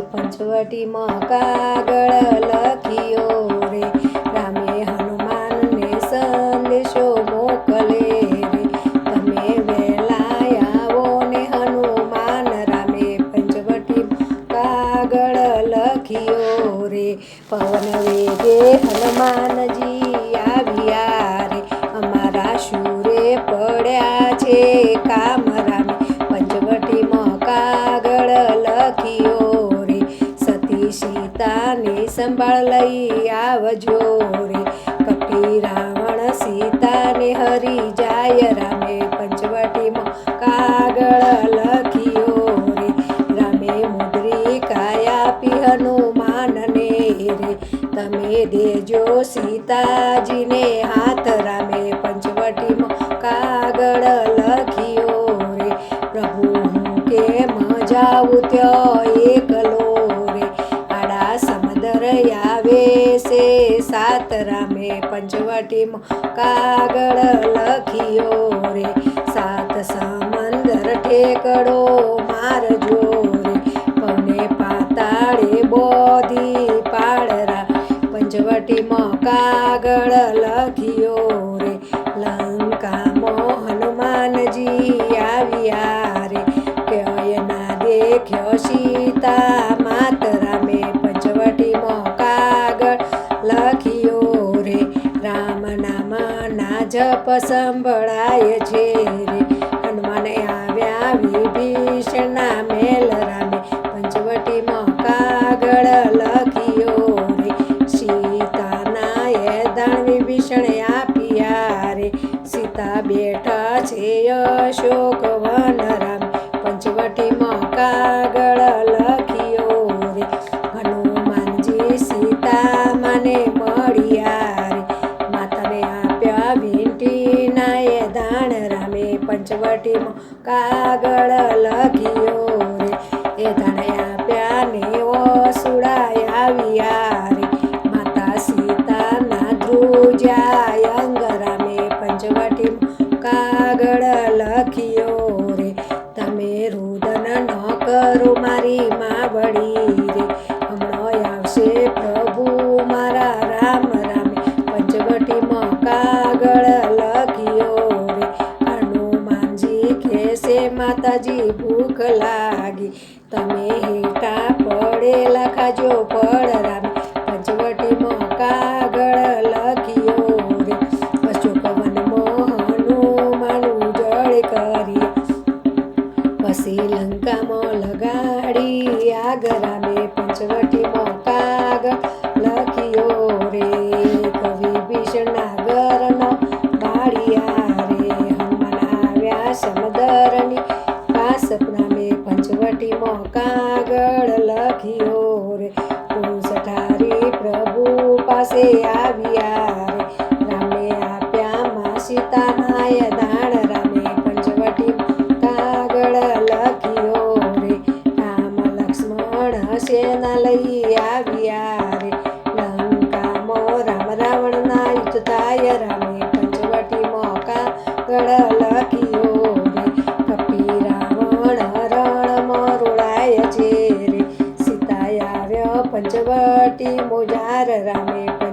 પંચવટીમાં કાગળ લખ્યો રે. રામે હનુમાનને સંદેશો મોકલે રે. તમે વહેલા આવો ને હનુમાન. રામે પંચવટીમાં કાગળ લખ્યો રે. પવન વેગે હનુમાનજી આવ્યા રે. અમારા શુરે પડ્યા છે કામ સતી સીતાને સંભાળ લઈ આવજો રે. કપટી રાવણ સીતાને હરી જાય, રામે પંચવટીમાં કાગળ લખ્યો રે. રામે મુદ્રી કાયાપી હનુમાનને રે. તમે દેજો સીતાજીને હાથ, રામે પંચવટીમાં કાગળ લખ્યો રામે પંચવટી કાગળ લખ્યો રે. સાત સમંદર ઠેકડો મારજો રે. પને પાતાળે બોધી પાડરા પંચવટીમાં કાગળ જપ સંભળાય છે રે. હનુમાન આવ્યા વિભીષણના મેલ રામે પંચવટીમાં કાગળ લખ્યો રે. સીતાના એ દાણ વિભીષણ આપ્યા રે. સીતા બેઠા છે અશોક વન પંચવટીમાં કાગળ લખ્યો રે. એ તને આપ્યા ને ઓસુડા આવ્યા રે. માતા સીતાના ધ્રુજાય અંગરામે પંચવટીમાં કાગળ લખ્યો રે. તમે રુદન ન કરો મારી માં વળી રે. હમણાં આવશે પ્રભુ મારા રામ રામે. પંચવટીમાં કાગળ માતાજી ભૂખ લાગી. તમે હેટા પડેલા ખાજો પડ રામે. પંચવટીમાં કાગળ લખ્યો રે. અશોક વનમાં હનુમાન જળ કરી. પછી લંકામાં લગાડી આગરામે પંચવટીમાં કાગળ લખ્યો રે. કવિ ભીષણ ઘરનો કાગળ લખ્યો રે કુંસઠારી પ્રભુ પાસે આવ્યા રે. રામે આપ્યા માં સીતાના દાણ, રામે પંચવટી કાગળ લખ્યો રે. રામ લક્ષ્મણ સેના લઈ આવ્યા રે. લંકામાં રામ રાવણના યુદ્ધ થાય, રામે પંચવટી મોકા લખ્યો પંચવટી મોજાર રામે